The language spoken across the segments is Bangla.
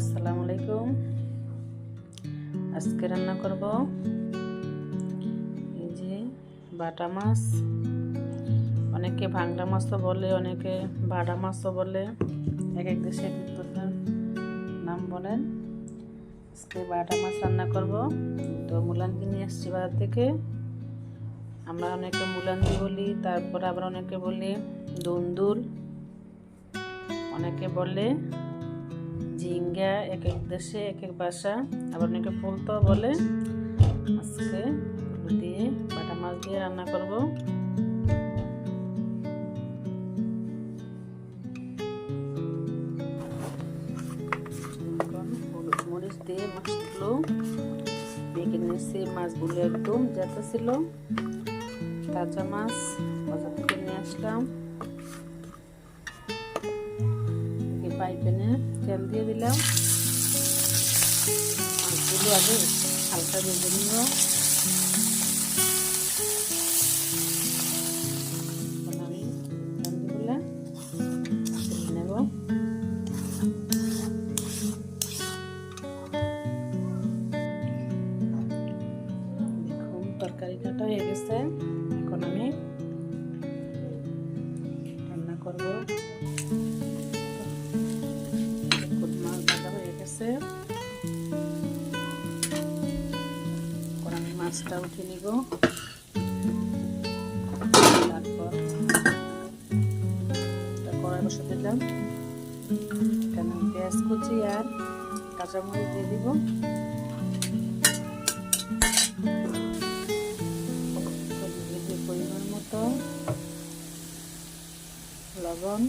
আসসালামু আলাইকুম। আজকে রান্না করব এই যে বাটা মাছ। অনেকে ভাংলা মাছও বলে, অনেকে বাটা মাছও বলে। এক এক দেশে নাম বলেন। আজকে বাটা মাছ রান্না করব। তো মুলানকে নিয়ে আসছি বাজার থেকে। আমরা অনেকে মুলান্দি বলি, তারপর আবার অনেকে বলি, দুন্দুল। অনেকে বলে ঝিঙ্গা, এক এক দেশে এক এক বাসা আবার অনেকে ফুলতো বলে, আজকে দিয়ে, বাটা মাছ দিয়ে রান্না করব। মরিচ দিয়ে মাছগুলো মেখে নিয়েছি, মাছগুলো একদম যেতে ছিল। তাজা মাছ বাজার থেকে নিয়ে আসলাম। পাইপেনে তেল দিয়ে দিলাম। মাছগুলো আগে হালকা ভেজে নিব। মাছটা উঠে নিব। তারপর কড়াই বসে দিলাম। পেঁয়াজ কুচি আর কাঁচামরিচ দিয়ে দিব। পরিমাণ মতো লবণ।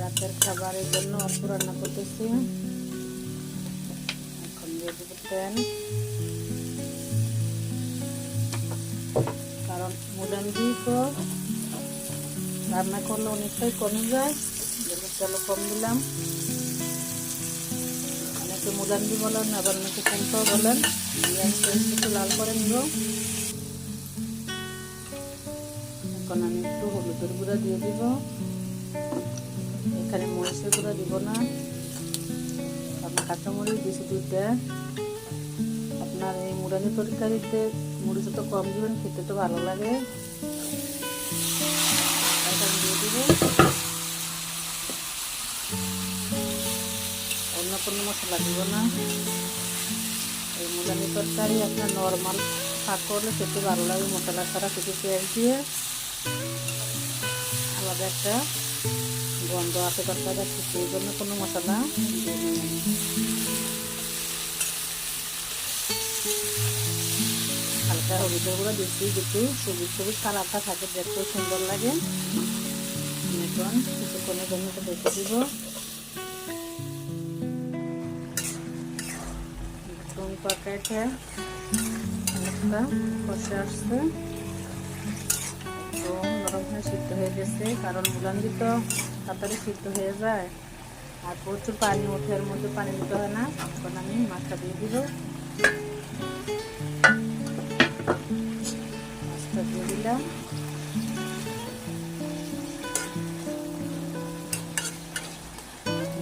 রাতের খাবারের জন্য অল্প রান্না করতেছি। দিয়ে দেবো তেল কারণ মুলান্দি তো রান্না করলে অনেকটাই কমে যায়। তেল কম দিলাম। অনেকে মুলান্দি বলেন, আবার অনেকে কুমটাও বলেন। একটু লাল করে নিব। এখন আমি একটু হলুদের গুঁড়া দিয়ে দিব। এখানে মরিচের গুঁড়া দিব না। কাঁচামরিচ বেশি দিতে। আপনার এই মুরানি তরকারিতে মরিচ তো কম দিবেন, খেতে তো ভালো লাগে। অন্য কোনো মশলা দিব না। এই মুরানি তরকারি আপনার নর্মাল শাক করলে খেতে ভালো লাগে, মশলা ছাড়া কিছু পেঁয়াজ দিয়ে। আলাদা একটা গন্ধ আছে তরকারি আছে সেই জন্য কোনো মশলা। হালকা হলুদের গুঁড়ো দিচ্ছি একটু সবুজ সবুজ কালারটা থাকে, দেখতে সুন্দর লাগে। এখন কিছুক্ষণের জন্য এটা দেখে দিব। তরকারিটা কষে আসছে। হয়ে সিদ্ধ হয়ে গেছে, কারণ মুলান্দি তো তাড়াতাড়ি সিদ্ধ হয়ে যায়। আর প্রচুর পানি ওঠে মধ্যে পানি দিতে হয় না, এখন আমি মাছটা দিয়ে দিব। মাছটা দিয়ে দিলাম।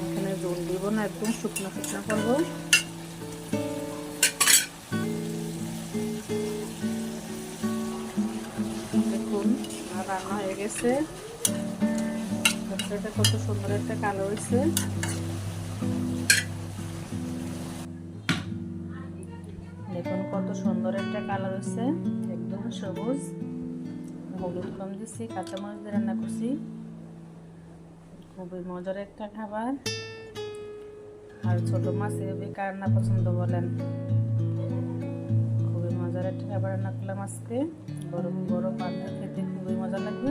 এখানে জল দিব না, একদম শুকনো শুকনো করব। রান্না হয়ে গেছে। কত সুন্দর একটা কালো হয়েছে। দেখুন কত সুন্দর একটা কালার হয়েছে। একদম সবুজ। হলুদ কম দিচ্ছি কাঁচামরিচ দিয়ে রান্না করছি। খুবই মজার একটা খাবার। আর ছোট মাছ এভাবে কার না পছন্দ বলেন। খাবার রান্না করলাম আজকে। গরম গরম পান্তা খেতে খুবই মজা লাগবে।